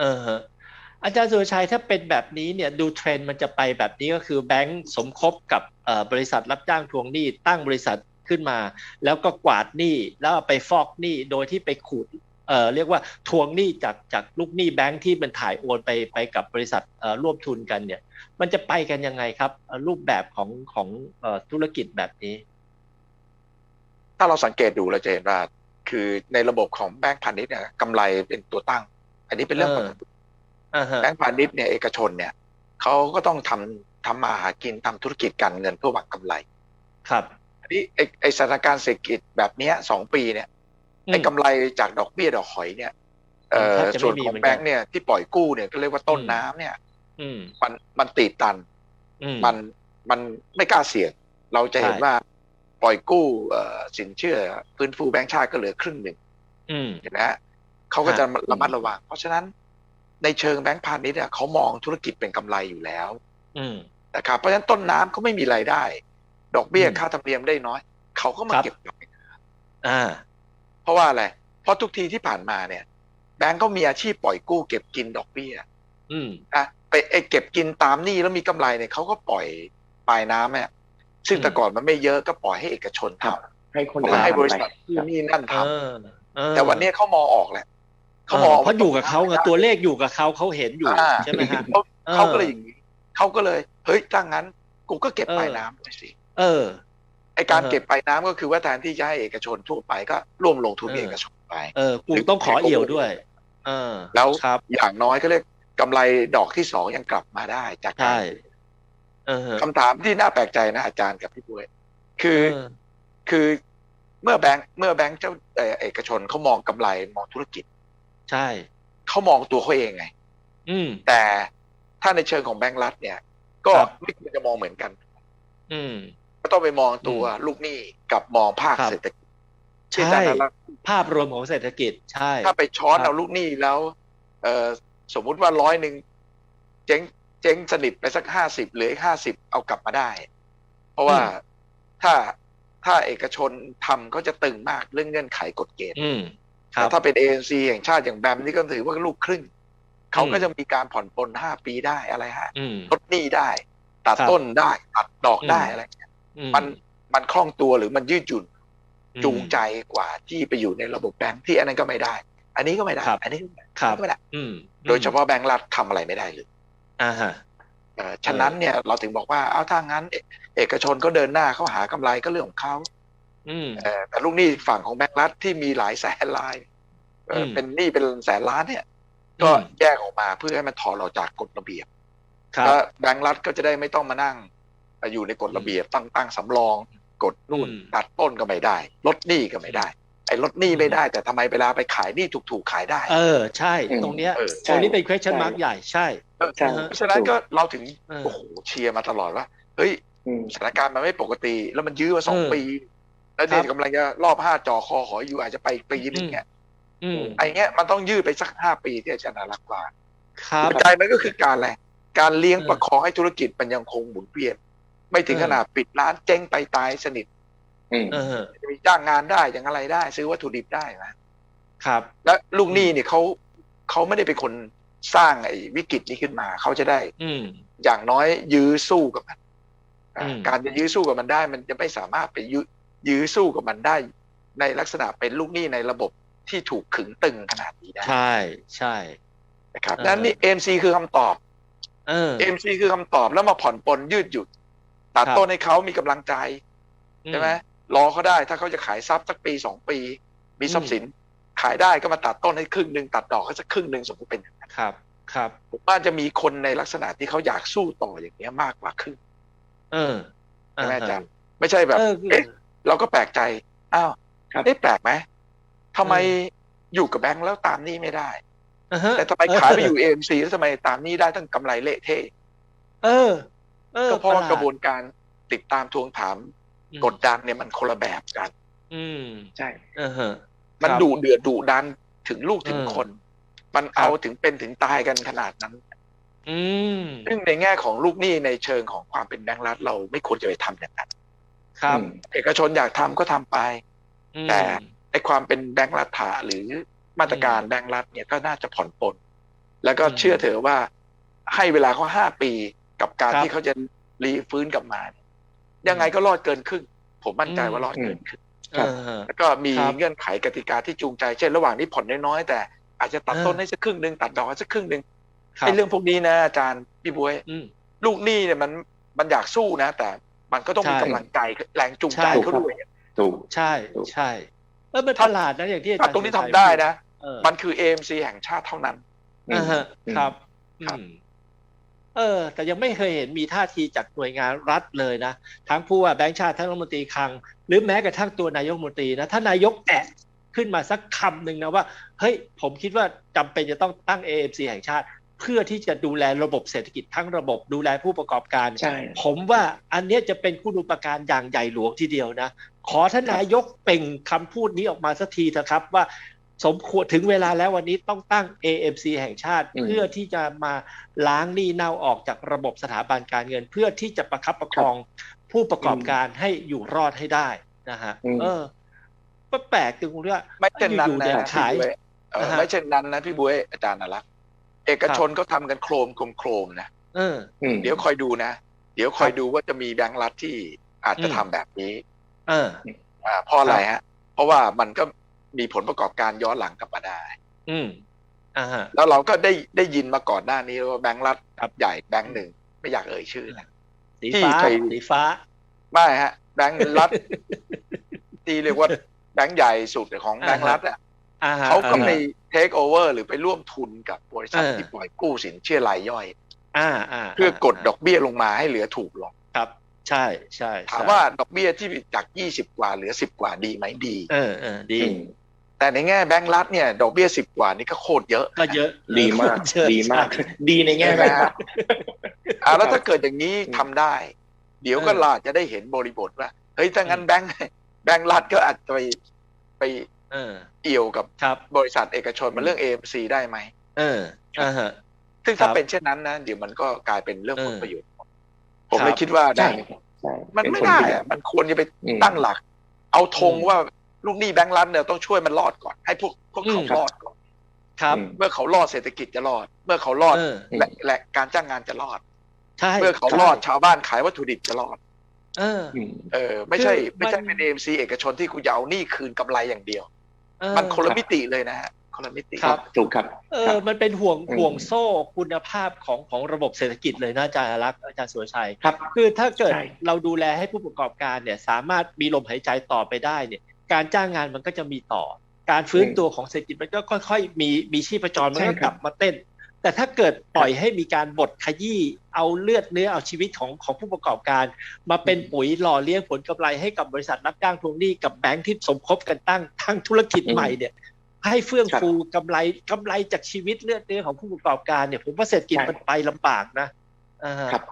เอออาจารย์สุรชัยถ้าเป็นแบบนี้เนี่ยดูเทรนด์มันจะไปแบบนี้ก็คือแบงก์สมคบกับบริษัทรับจ้างทวงหนี้ ตั้งบริษัทขึ้นมา แล้วก็กวาดหนี้แล้วไปฟอกหนี้โดยที่ไปขูดเอ่อเรียกว่าทวงหนี้จากจากลูกหนี้แบงก์ที่มันถ่ายโอนไปไปกับบริษัทเอ่อร่วมทุนกันเนี่ย มันจะไปกันยังไงครับ รูปแบบของของเอ่อธุรกิจแบบนี้ ถ้าเราสังเกตดูเราจะเห็นว่า คือในระบบของแบงก์พาณิชย์เนี่ยกำไรเป็นตัวตั้ง อันนี้เป็นเรื่องปกติอ่าฮะแบงก์พาณิชย์เนี่ยเอกชนเนี่ยเขาก็ต้องทำทำมาหากินทำธุรกิจการเงินเพื่อหวังกำไร ครับอันนี้ไอไอสถานการณ์เศรษฐกิจแบบเนี้ยสองปีเนี่ยไอกำไรจากดอกเบี้ยดอกหอยเนี่ยเอ่อแทบจะไม่ส่วนมีของเหมือนกันแบงก์เนี่ยที่ปล่อยกู้เนี่ยก็เรียกว่าต้นน้ำเนี่ยอืมมันมันตีบตันอืมมันมันไม่กล้าเสี่ยง เราจะเห็นใช่ว่าปล่อยกู้เอ่อสินเชื่อฟื้นฟูแบงก์ชาติก็เหลือครึ่งหนึ่งอืมเห็นไหมฮะ เขาก็ฮะจะระมัดระวัง เพราะฉะนั้นในเชิงแบงก์พาณิชย์เนี่ยเขามองธุรกิจเป็นกำไรอยู่แล้ว อืมนะครับเพราะฉะนั้นต้นน้ำเขาไม่มีรายได้ ดอกเบี้ยอืมค่าธรรมเนียมได้น้อย เขาก็มาครับเก็บดอกอ่า เพราะว่าอะไร เพราะทุกทีที่ผ่านมาเนี่ย แบงก์ก็มีอาชีพปล่อยกู้เก็บกินดอกเบี้ย อืมนะไปไอ้เก็บกินตามหนี้แล้วมีกำไรเนี่ยเขาก็ปล่อยปลายน้ำเนี่ยซึ่งอืมแต่ก่อนมันไม่เยอะก็ปล่อยให้เอกชนทำให้คนเพราะอื่ว่านให้ทำบริไปษัทที่ครับนี่นั่นเอทำอเออแต่วันนี้เขามองออกแหละ เขาเอมองอเพราะอยู่กับเขาไงตัวเลขอยู่กับเขาเขาเห็นอยู่อ่าใช่ไหมฮะเขาออเขาก็เลยอย่างนี้เขาก็เลย เฮ้ยถ้างั้น กูก็เก็บเออปลายน้ำไปสิเออไอการเออเก็บปลายน้ำก็คือว่าแทนที่จะให้เอกชนทั่วไปก็ร่วมลงทุนเออเอกชนไปเออกูต้องขอเอี่ยวด้วย เออ แล้วครับอย่างน้อยก็เรียกกำไรดอกที่สองยังกลับมาได้จากกาใช่รเออฮะคำถามที่น่าแปลกใจนะอาจารย์กับพี่ปุ้ยคือเออคือเมื่อแบงค์เมื่อแบงค์เจ้าเอ่อเอกชนเขามองกำไรมองธุรกิจ ใช่เขามองตัวเขาเองไง อืม แต่ถ้าในเชิงของแบงค์รัฐเนี่ย ก็ครับ ไม่ควรจะมองเหมือนกัน อืม ก็ต้องไปมองตัวลูกหนี้กับมองภาคครับ เศรษฐกิจที่อาใช่จารย์นรักภาพรวมของเศรษฐกิจใช่ ถ้าไปช้อนครับ เอาลูกหนี้แล้ว เออสมมุติว่าร้อยหนึ่งเจ๊งเจ๊งสนิทไปสักห้าสิบเหลืออีกห้าสิบเอากลับมาได้ เพราะว่าถ้าถ้าเอกชนทำเขาจะตึงมากเรื่องเงื่อนไขกฎเกณฑ์ อืมครั แต่บถ้าเป็นเอ็นซีแห่งชาติอย่างแบมนี่ก็ถือว่าลูกครึ่งเขาก็อืมจะมีการผ่อนปลนห้าปีได้อะไรฮะอืมลดหนี้ได้ ตัดครับต้นได้ ตัดดอกได้อืมอะไรเงี้ยอืมันมันคล่องตัวหรือมันยืดหยุ่นอืมจูงใจกว่าที่ไปอยู่ในระบบแบงค์ที่อันนั้นก็ไม่ได้ อันนี้ก็ไม่ได้ครับอันนี้ก็ไม่ได้ครับก็ไม่ได้อืมโดยเฉพาะแบงค์รัฐทำอะไรไม่ได้เลยอ่าฮะเอ่อฉะนั้นเนี่ยเราถึงบอกว่าเอาถ้างั้น เอเอกชนก็เดินหน้าเขาหากำไรก็เรื่องของเขาอืมเอ่อ แต่ลูกหนี้ฝั่งของแบงค์รัฐที่มีหลายแสนรายเอ่ออมเป็นหนี้เป็นแสนล้านเนี่ย ก็อืมแยกออกมาเพื่อให้มันถอนออกจากกฎระเบียบครับแล้วแบงก์รัฐก็จะได้ไม่ต้องมานั่งเอ่ออยู่ในกฎระเบียบตั้งตั้งสำรองกดนู่นอืมตัดต้นก็ไม่ได้ ลดหนี้ก็ไม่ได้ ไอ้ลดหนี้ไม่ได้ แต่ทำไมเวลาไปขายหนี้ถูกๆขายได้ เออใช่อืมตรงเนี้ยเออตรงนี้เป็น question ใช่ mark ใหญ่ใช่ใช่อ่าฮะเพราะฉะนั้นก็เราถึงเออโอ้โหเชียร์มาตลอดว่าเฮ้ยอืมสถานการณ์มันไม่ปกติ แล้วมันยื้อมาสองเออปี แล้วเนี่ยครับกำลังจะรอบห้าจ่อคอขออยู่อาจจะไปอีกปีนึงเนี่ยอืมไอ้เงี้ยมันต้องยืดไปสักห้าปีที่อาจารย์นารักษ์ว่าครับหัวใจมันก็คือการอะไรการเลี้ยงเออประคองให้ธุรกิจมันยังคงหมุนเวียน ไม่ถึงเออขนาดปิดร้านเจ๊งไปตายสนิทอืมเออจะมีจ้างงานได้อย่างอะไรได้ ซื้อวัตถุดิบได้นะครับ และลูกหนี้เนี่ยเขาเขาไม่ได้เป็นคนสร้างไอ้วิกฤตนี้ขึ้นมาเขาจะได้ อืมอย่างน้อยยื้อสู้กับมันอ่าอืมการจะยื้อสู้กับมันได้ มันจะไม่สามารถไปยื้อ ยื้อสู้กับมันได้ ในลักษณะเป็นลูกหนี้ในระบบที่ถูกขึงตึงขนาดนี้ได้ใช่ใช่นะครับเออนั้นนี่เอ็มซีคือคำตอบเออเอ็มซีคือคำตอบแล้วมาผ่อนปลนยืดหยุ่นตัดครับต้นให้เขามีกำลังใจใช่ไหมรอเขาได้ถ้าเขาจะขายทรัพย์สักปีสองปี มีทรัพย์สินขายได้ก็มาตัดต้นให้ครึ่งหนึ่งตัดดอกให้สักครึ่งหนึ่งสมมติเป็นอย่างนั้นครับ ครับผมว่าจะมีคนในลักษณะที่เขาอยากสู้ต่ออย่างเนี้ยมากกว่าครึ่งเออใช่ไหมอาจารฮะย์ไม่ใช่แบบเออคือเอ๊ะ เราก็แปลกใจอ้าวครับเอ๊ะแปลกไหมทำไมเออยู่กับแบงค์แล้วตามหนี้ไม่ได้อ่าฮะแต่ทำไมขายไปอยู่เอ็มซีแล้วทำไมตามหนี้ได้ตั้งกำไรเละเทะเออ เออก็เพราะว่าปหลดกระบวนการติดตามทวงถามอืมกดดันเนี่ยมันคนละแบบกัน อืมใช่เออฮะมันครับดุเดือดดุดันถึงลูกถึงเออคน มันครับเอาถึงเป็นถึงตายกันขนาดนั้น อืมซึ่งในแง่ของลูกหนี้ในเชิงของความเป็นแบงก์รัฐเราไม่ควรจะไปทำอย่างนั้น ครับอืมเอกชนอยากทำก็ทำไปอืมแต่ไอ้ความเป็นแบงก์รัฐาหรือมาตรการแบงก์รัฐเนี่ยก็น่าจะผ่อนปลนแล้วก็อืมเชื่อเถอะว่าให้เวลาเขาห้าปีกับการครับที่เขาจะรีฟื้นกลับมาเนี่ยยังไงก็รอดเกินครึ่ง ผมมั่นใจอืมว่ารอดเกินครึ่งครับเออแล้วก็มีครับเงื่อนไขกติกาที่จูงใจ เช่น ระหว่างนี้ผ่อนน้อยๆแต่อาจจะตัดเออต้นให้สักครึ่งหนึ่งตัดดอกให้สักครึ่งหนึ่งครับไอ้เรื่องพวกนี้นะอาจารย์พี่บวยอืมลูกหนี้เนี่ยมันมันอยากสู้นะ แต่ มันก็ต้องมีใช่กำลังใจแรงจูงใจใช่เขาด้วยถูกใช่ถูกใช่เออมันประหลาดนะอย่างที่อาจาถ้ารย์ตรงนี้สุทำชัยได้พูนะเออมันคือ AMC แห่งชาติเท่านั้นอืมอ่าฮะอืมครับครับอืมเออ แต่ยังไม่เคยเห็นมีท่าทีจากหน่วยงานรัฐเลยนะ ทั้งผู้ว่าแบงค์ชาติทั้งรัฐมนตรีคลัง หรือแม้กระทั่งตัวนายกรัฐมนตรีนะ ถ้านายกแอะขึ้นมาสักคำหนึ่งนะว่า เฮ้ย ผมคิดว่าจำเป็นจะต้องตั้ง AMC แห่งชาติ เพื่อที่จะดูแลระบบเศรษฐกิจทั้งระบบดูแลผู้ประกอบการใช่ผมว่าอันเนี้ยจะเป็นคุณูปการอย่างใหญ่หลวงทีเดียวนะ ขอท่านนายกเปล่งคำพูดนี้ออกมาสักทีเถอะครับว่าสมควรถึงเวลาแล้ววันนี้ต้องตั้ง AMC แห่งชาติอืมเพื่อที่จะมาล้างหนี้เน่าออกจากระบบสถาบันการเงิน เพื่อที่จะประคับประคองผู้ประกอบการให้อยู่รอดให้ได้นะฮะอืมเออก็แปลกตรงที่ว่าไม่เช่นนั้นอยู่ๆนะเนี่ยพี่ขายบ๊วยเอออ่าฮะไม่เช่นนั้นนะพี่บุ้ยอาจารย์นรักษ์ เอกชนก็ทำกันโครมโครมๆนะเอออืมเดี๋ยวคอยดูนะ เดี๋ยวคอยครับดูว่าจะมีแบงก์รัฐที่อาจจะอืมทำแบบนี้เอออ่าเพราะอะไรฮะ เพราะว่ามันก็มีผลประกอบการย้อนหลังกลับมาได้ อืมอ่าฮะแล้วเราก็ได้ได้ยินมาก่อนหน้านี้ว่าแบงก์รัฐครับใหญ่แบงก์หนึ่งไม่อยากเอ่ยชื่อนะสีที่ฟ้าไปสีฟ้าไม่ฮะ แบงก์รัฐที่เรียกว่าแบงก์ใหญ่สุดของแบงก์รัฐอะอ่าฮะ เขาก็อ่ฮะไปเทคโอเวอร์หรือไปร่วมทุนกับบริษัทเออที่ปล่อยกู้สินเชื่อรายย่อยอ่าอ่าเพื่อกดดอกเบี้ยลงมาให้เหลือถูกลงครับ ใช่ใช่ถามใช่ว่าดอกเบี้ยที่จาก20กว่าเหลือ10กว่าดีไหมดี เออเออดีอืมแต่ในแง่แบงก์รัฐเนี่ยดอกเบี้ย10กว่านี่ก็โคตรเยอะก็เยอะดีมากเยอะดีมากใช่ดีในแง่แบงค์อ่าแล้วถ้าเกิดอย่างนี้ทำได้ เดี๋ยวก็เออลาจะได้เห็นบริบทว่าเฮ้ยถ้างั้นแบงก์แบงก์รัฐก็อาจจะไปไป เออเอี่ยวกับครับบริษัทเอกชนมันเรื่อง AMC ได้ไหมเอออ่าฮะซึ่งถ้าครับเป็นเช่นนั้นนะเดี๋ยวมันก็กลายเป็นเรื่องผลเออประโยชน์ ผมครับเลยคิดว่าใช่ได้ครับใช่มันเป็ไม่ผลได้ประโยชอะน์มันควรจะไปอืมตั้งหลัก เอาธงอืมว่าลูกหนี้แบงก์รัฐเนี่ยต้องช่วยมันรอดก่อน ให้พวกพวกเขาอืมรอดก่อนครับอืมเมื่อเขารอดเศรษฐกิจจะรอด เมื่อเขารอดเออและและการจ้างงานจะรอดใช่เมื่อเขารอดชาวบ้านขายวัตถุดิบจะรอด เอออืมเออ ไม่ใช่คือไม่ใช่มันเป็นเอ็มซีเอกชนที่คุณจะเอาหนี้คืนกำไรอย่างเดียว เออมันคนละมิติเลยนะฮะคนละมิติครับ ถูกครับ เอครัอบมันเป็นห่วงอืมห่วงโซ่คุณภาพของของระบบเศรษฐกิจเลยนะอาจารย์อารักษ์อาจารย์สุรชัยครับ คือถ้าเกิดใช่เราดูแลให้ผู้ประกอบการเนี่ย สามารถมีลมหายใจต่อไปได้เนี่ย การจ้างงานมันก็จะมีต่อ การฟื้นตัวของเศรษฐกิจมันก็ค่อย ๆ มีมีชีพจรมันใช่ก็ครับกลับมาเต้น แต่ถ้าเกิดปล่อยให้มีการบดขยี้เอาเลือดเนื้อเอาชีวิตของของผู้ประกอบการ มาเป็นปุ๋ยหล่อเลี้ยงผลกำไรให้กับบริษัทรับจ้างทวงหนี้กับแบงค์ที่สมคบกันตั้งทั้งธุรกิจอืมใหม่เนี่ย ให้เฟื่องครับฟูกำไรกำไรจากชีวิตเลือดเนื้อของผู้ประกอบการเนี่ย ผมว่าเศรษฐกิจใช่มันไปลำบากนะอ่าฮะครับ